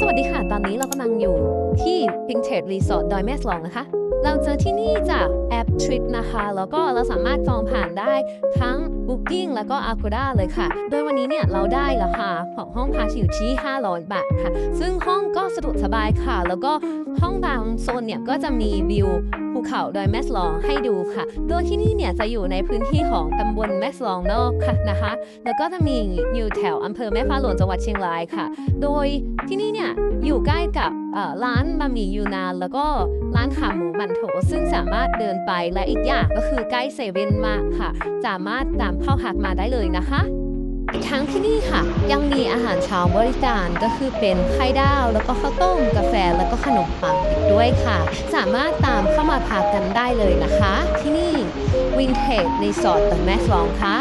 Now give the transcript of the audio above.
สวัสดีค่ะ ตอนนี้เรากำลังอยู่ที่ Vintage Resort ดอยแม่สลองนะคะ เราเจอที่นี่จากแอป Trip นะคะ แล้วก็เราสามารถจองผ่านได้ทั้ง Booking แล้วก็ Agoda เลยค่ะ โดยวันนี้เนี่ยเราได้ราคาของห้องพักอยู่ที่ 500 บาทค่ะ ซึ่งห้องก็สะดวกสบายค่ะ แล้วก็ห้องบางโซนเนี่ยก็จะมีวิวภูเขาดอยแม่สลองให้ดูค่ะ โดยที่นี่เนี่ยจะอยู่ในพื้นที่ของตำบลแม่สลองนอกค่ะนะคะ แล้วก็จะมีอยู่แถวอำเภอแม่ฟ้าหลวงจังหวัดเชียงรายค่ะ โดยที่นี่เนี่ยอยู่ใกล้กับร้านบะหมี่ยูนาน แล้วก็ร้านขาหมูบันโถซึ่งสามารถเดินไปและอีกอย่างก็คือใกล้เซเว่นมากค่ะ สามารถตามเข้าหักมาได้เลยนะคะทั้งที่นี่ค่ะ ยังมีอาหารเช้าบริการก็คือเป็นไข่ดาว แล้วก็ข้าวต้มกาแฟแล้วก็ขนมปังอีกด้วยค่ะ สามารถตามเข้ามาพักกันได้เลยนะคะ ที่นี่ Vintage Resort ตแม่สองค่ะ